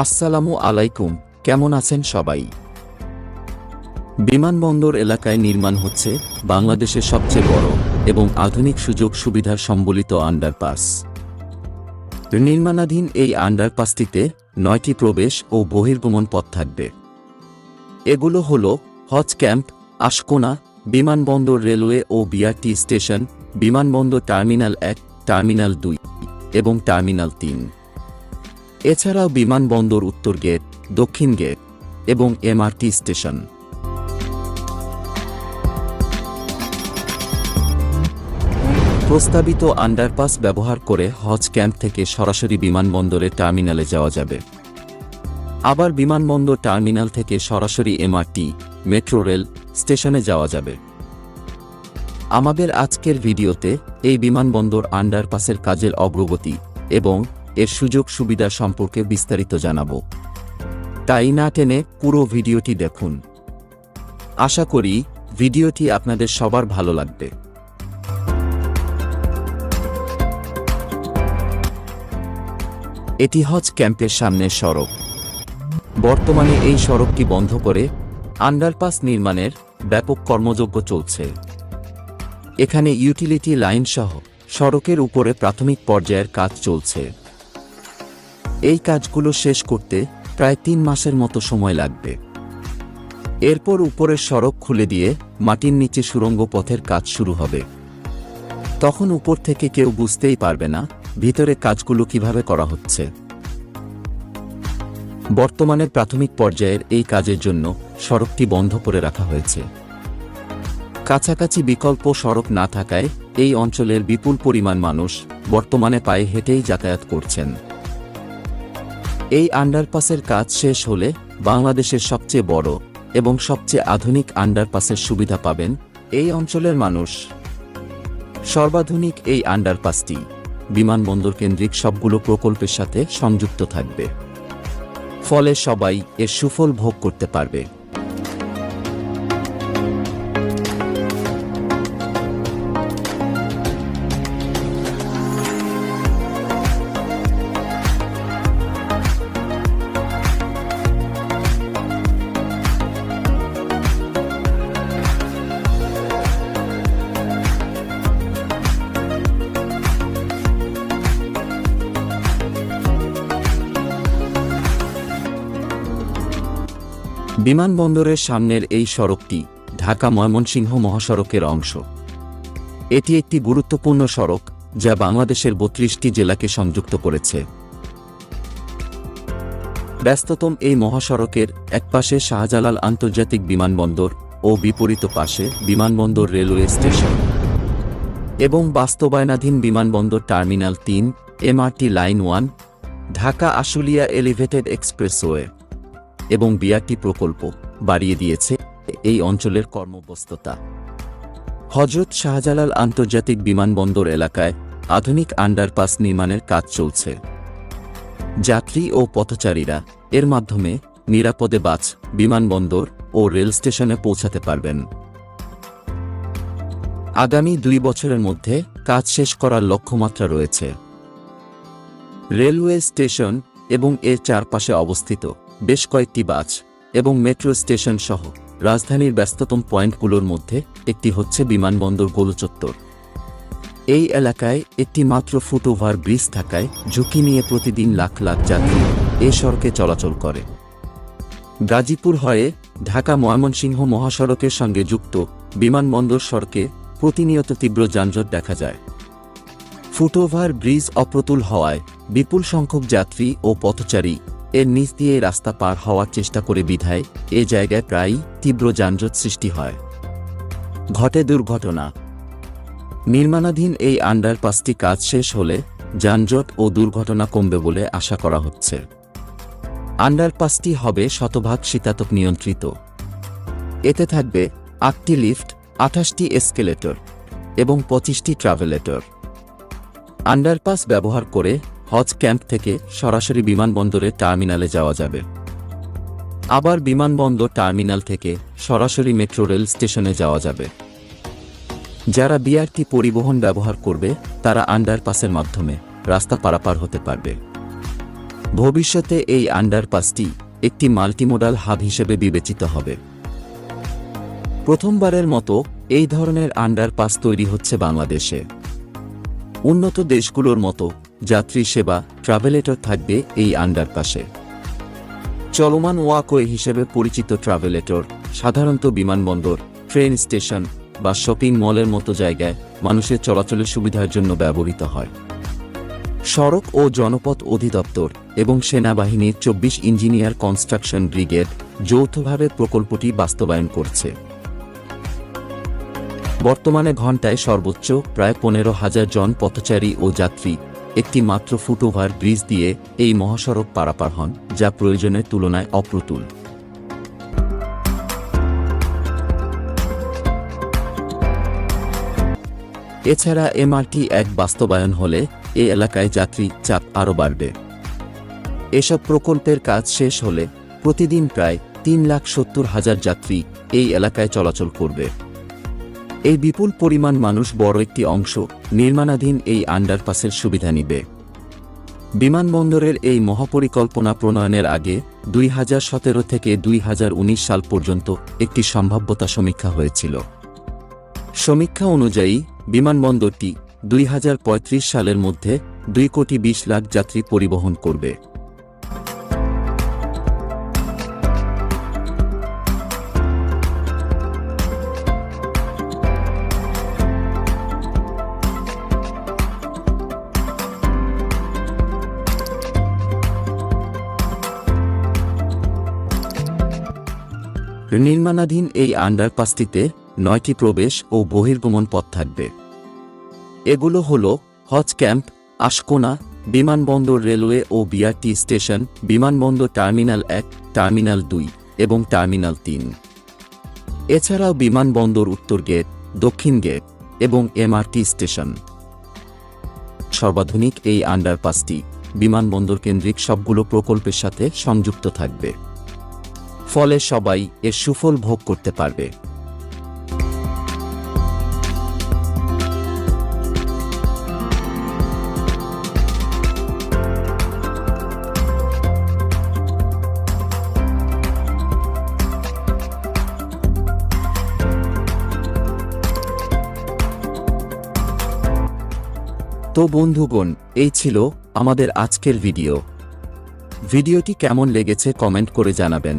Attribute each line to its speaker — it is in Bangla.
Speaker 1: আসসালামু আলাইকুম, কেমন আছেন সবাই? বিমানবন্দর এলাকায় নির্মাণ হচ্ছে বাংলাদেশের সবচেয়ে বড় এবং আধুনিক সুযোগ সুবিধার সম্বলিত আন্ডারপাস। নির্মাণাধীন এই আন্ডারপাসটিতে নয়টি প্রবেশ ও বহির্গমন পথ থাকবে। এগুলো হল হজ ক্যাম্প, আশকোনা, বিমানবন্দর রেলওয়ে ও বিআরটি স্টেশন, বিমানবন্দর টার্মিনাল এক, টার্মিনাল দুই এবং টার্মিনাল তিন। এছাড়াও বিমানবন্দর উত্তর গেট, দক্ষিণ গেট এবং এমআরটি স্টেশন। প্রস্তাবিত আন্ডারপাস ব্যবহার করে হজ ক্যাম্প থেকে সরাসরি বিমানবন্দরে টার্মিনালে যাওয়া যাবে। আবার বিমানবন্দর টার্মিনাল থেকে সরাসরি এমআরটি, মেট্রো রেল স্টেশনে যাওয়া যাবে। আমাদের আজকের ভিডিওতে এই বিমানবন্দর আন্ডারপাসের কাজের অগ্রগতি এবং এর সুযোগ সুবিধা সম্পর্কে বিস্তারিত জানাব। তাই না টেনে পুরো ভিডিওটি দেখুন। আশা করি ভিডিওটি আপনাদের সবার ভালো লাগবে। এটি হজ ক্যাম্পের সামনের সড়ক। বর্তমানে এই সড়কটি বন্ধ করে আন্ডারপাস নির্মাণের ব্যাপক কর্মযজ্ঞ চলছে। এখানে ইউটিলিটি লাইন সহ সড়কের উপরে প্রাথমিক পর্যায়ের কাজ চলছে। এই কাজগুলো শেষ করতে প্রায় তিন মাসের মতো সময় লাগবে। এরপর উপরের সড়ক খুলে দিয়ে মাটির নিচে সুড়ঙ্গ পথের কাজ শুরু হবে। তখন উপর থেকে কেউ বুঝতেই পারবে না ভিতরে কাজগুলো কীভাবে করা হচ্ছে। বর্তমানে প্রাথমিক পর্যায়ের এই কাজের জন্য সড়কটি বন্ধ করে রাখা হয়েছে। কাছাকাছি বিকল্প সড়ক না থাকায় এই অঞ্চলের বিপুল পরিমাণ মানুষ বর্তমানে পায়ে হেঁটেই যাতায়াত করছেন। এই আন্ডারপাসের কাজ শেষ হলে বাংলাদেশের সবচেয়ে বড় এবং সবচেয়ে আধুনিক আন্ডারপাসের সুবিধা পাবেন এই অঞ্চলের মানুষ। সর্বাধুনিক এই আন্ডারপাসটি বিমানবন্দর কেন্দ্রিক সবগুলো প্রকল্পের সাথে সংযুক্ত থাকবে। ফলে সবাই এর সুফল ভোগ করতে পারবে। বিমানবন্দরের সামনের এই সড়কটি ঢাকা ময়মনসিংহ মহাসড়কের অংশ। এটি একটি গুরুত্বপূর্ণ সড়ক, যা বাংলাদেশের বত্রিশটি জেলাকে সংযুক্ত করেছে। ব্যস্ততম এই মহাসড়কের একপাশে শাহজালাল আন্তর্জাতিক বিমানবন্দর ও বিপরীত পাশে বিমানবন্দর রেলওয়ে স্টেশন এবং বাস্তবায়নাধীন বিমানবন্দর টার্মিনাল তিন, MRT line one, Dhaka Ashulia elevated expressway. এবং বিআরটি প্রকল্প বাড়িয়ে দিয়েছে এই অঞ্চলের কর্মব্যস্ততা। হজরত শাহজালাল আন্তর্জাতিক বিমানবন্দর এলাকায় আধুনিক আন্ডারপাস নির্মাণের কাজ চলছে। যাত্রী ও পথচারীরা এর মাধ্যমে নিরাপদে বাস, বিমানবন্দর ও রেল স্টেশনে পৌঁছাতে পারবেন। আগামী দুই বছরের মধ্যে কাজ শেষ করার লক্ষ্যমাত্রা রয়েছে। রেলওয়ে স্টেশন এবং এর চারপাশে অবস্থিত বেশ কয়েকটি বাস এবং মেট্রো স্টেশন সহ রাজধানীর ব্যস্ততম পয়েন্টগুলোর মধ্যে একটি হচ্ছে বিমানবন্দর গোলচত্বর। এই এলাকায় একটি মাত্র ফুটওভার ব্রিজ থাকায় ঝুঁকি নিয়ে প্রতিদিন লাখ লাখ যাত্রী এ সড়কে চলাচল করে। গাজীপুর হয়ে ঢাকা ময়মনসিংহ মহাসড়কের সঙ্গে যুক্ত বিমানবন্দর সড়কে প্রতিনিয়ত তীব্র যানজট দেখা যায়। ফুটওভার ব্রিজ অপ্রতুল হওয়ায় বিপুল সংখ্যক যাত্রী ও পথচারী এর নিচ দিয়ে রাস্তা পার হওয়ার চেষ্টা করে বিধায় এ জায়গায় প্রায়ই তীব্র যানজট সৃষ্টি হয়। ঘটে দুর্ঘটনা। নির্মাণাধীন এই আন্ডারপাসটি কাজ শেষ হলে যানজট ও দুর্ঘটনা কমবে বলে আশা করা হচ্ছে। আন্ডারপাসটি হবে শতভাগ শীতাতপ নিয়ন্ত্রিত। এতে থাকবে আটটি লিফট, আঠাশটি এসকেলেটর এবং পঁচিশটি ট্রাভেলেটর। আন্ডারপাস ব্যবহার করে হজ ক্যাম্প থেকে সরাসরি বিমানবন্দরে টার্মিনালে যাওয়া যাবে। আবার বিমানবন্দর টার্মিনাল থেকে সরাসরি মেট্রো রেল স্টেশনে যাওয়া যাবে। যারা বিআরটি পরিবহন ব্যবহার করবে, তারা আন্ডারপাসের মাধ্যমে রাস্তা পারাপার হতে পারবে। ভবিষ্যতে এই আন্ডারপাসটি একটি মাল্টিমোডাল হাব হিসেবে বিবেচিত হবে। প্রথমবারের মতো এই ধরনের আন্ডারপাস তৈরি হচ্ছে বাংলাদেশে। উন্নত দেশগুলোর মতো যাত্রী সেবা ট্রাভেলেটর থাকবে এই আন্ডারপাসে চলমান ওয়াকওয়ে হিসেবে পরিচিত ট্রাভেলেটর সাধারণত বিমানবন্দর, ট্রেন স্টেশন বা শপিং মলের মতো জায়গায় মানুষের চলাচলের সুবিধার জন্য ব্যবহৃত হয়। সড়ক ও জনপথ অধিদপ্তর এবং সেনাবাহিনীর চব্বিশ ইঞ্জিনিয়ার কনস্ট্রাকশন ব্রিগেড যৌথভাবে প্রকল্পটি বাস্তবায়ন করছে। বর্তমানে ঘন্টায় সর্বোচ্চ প্রায় পনেরো হাজার জন পথচারী ও যাত্রী একটি মাত্র ফুটওভার ব্রিজ দিয়ে এই মহাসড়ক পারাপার হন, যা প্রয়োজনের তুলনায় অপ্রতুল। এছাড়া এমআরটি এক বাস্তবায়ন হলে এ এলাকায় যাত্রী চাপ আরও বাড়বে। এসব প্রকল্পের কাজ শেষ হলে প্রতিদিন প্রায় তিন লাখ সত্তর হাজার যাত্রী এই এলাকায় চলাচল করবে। এই বিপুল পরিমাণ মানুষ বড় একটি অংশ নির্মাণাধীন এই আন্ডারপাসের সুবিধা নিবে। বিমানবন্দরের এই মহাপরিকল্পনা প্রণয়নের আগে দুই হাজার সতেরো থেকে দুই হাজার উনিশ সাল পর্যন্ত একটি সম্ভাব্যতা সমীক্ষা হয়েছিল। সমীক্ষা অনুযায়ী বিমানবন্দরটি দুই হাজার পঁয়ত্রিশ সালের মধ্যে দুই কোটি বিশ লাখ যাত্রী পরিবহন করবে। নির্মাণাধীন এই আন্ডারপাসটিতে নয়টি প্রবেশ ও বহির্গমন পথ থাকবে। এগুলো হল হজ ক্যাম্প, আশকোনা, বিমানবন্দর রেলওয়ে ও বিআরটি স্টেশন, বিমানবন্দর টার্মিনাল এক, টার্মিনাল দুই এবং টার্মিনাল তিন। এছাড়াও বিমানবন্দর উত্তর গেট, দক্ষিণ গেট এবং এমআরটি স্টেশন। সর্বাধুনিক এই আন্ডারপাসটি বিমানবন্দর কেন্দ্রিক সবগুলো প্রকল্পের সাথে সংযুক্ত থাকবে। ফলে সবাই এর সুফল ভোগ করতে পারবে। তো বন্ধুগণ, এই ছিল আমাদের আজকের ভিডিও। ভিডিওটি কেমন লেগেছে কমেন্ট করে জানাবেন।